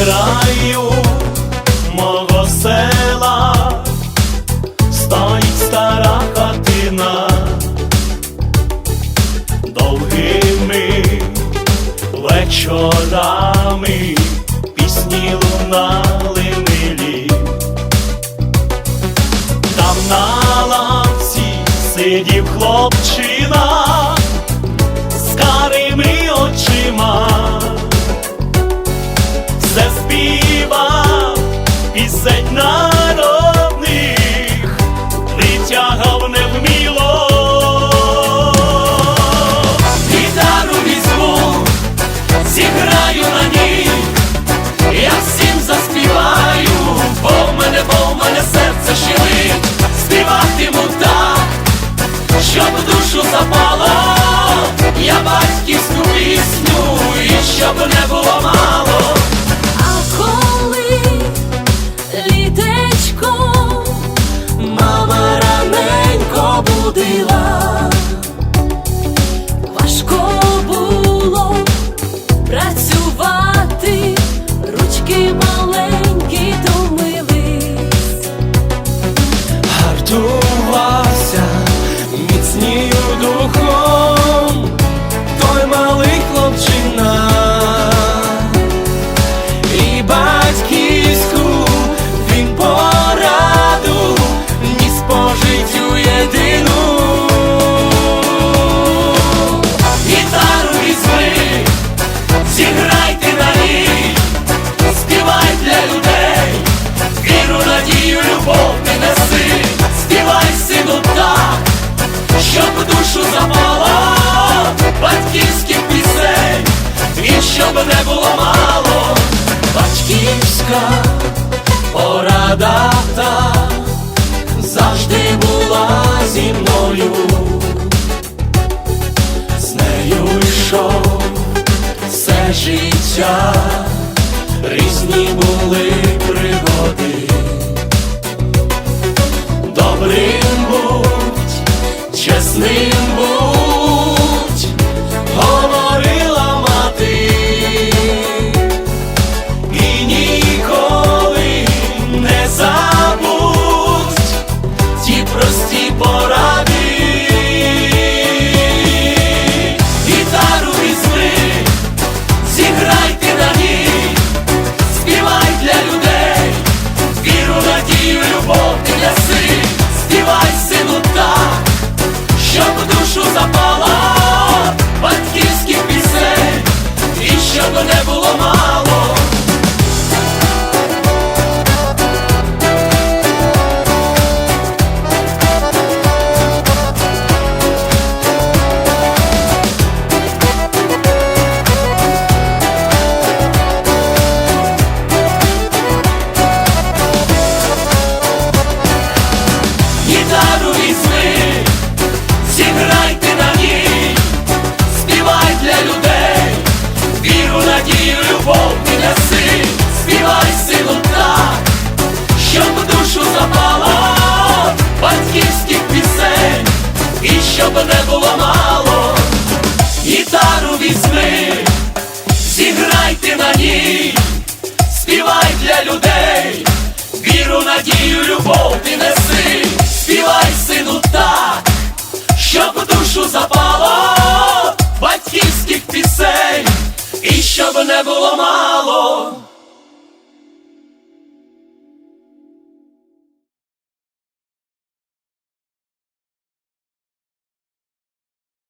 краю мого села. Стоїть стара хатина. Довгими вечорами пісні лунали милі. Там на лавці сидів хлопчина пісень народних, витягав невміло. Гітару візьму, зіграю на ній, я всім заспіваю, бо в мене, бо в мене серце щемить, співатиму так, щоб душу запало, я батьківську пісню, і щоб не щоб не було мало, батьківська порада та завжди була зі мною, з нею йшов все життя, різні були пригоди. Щоб не було мало, гітару візьми, зіграйте на ній, співай для людей, віру, надію, любов ти неси, співай сину так, щоб душу запало, батьківських пісень, і щоб не було мало.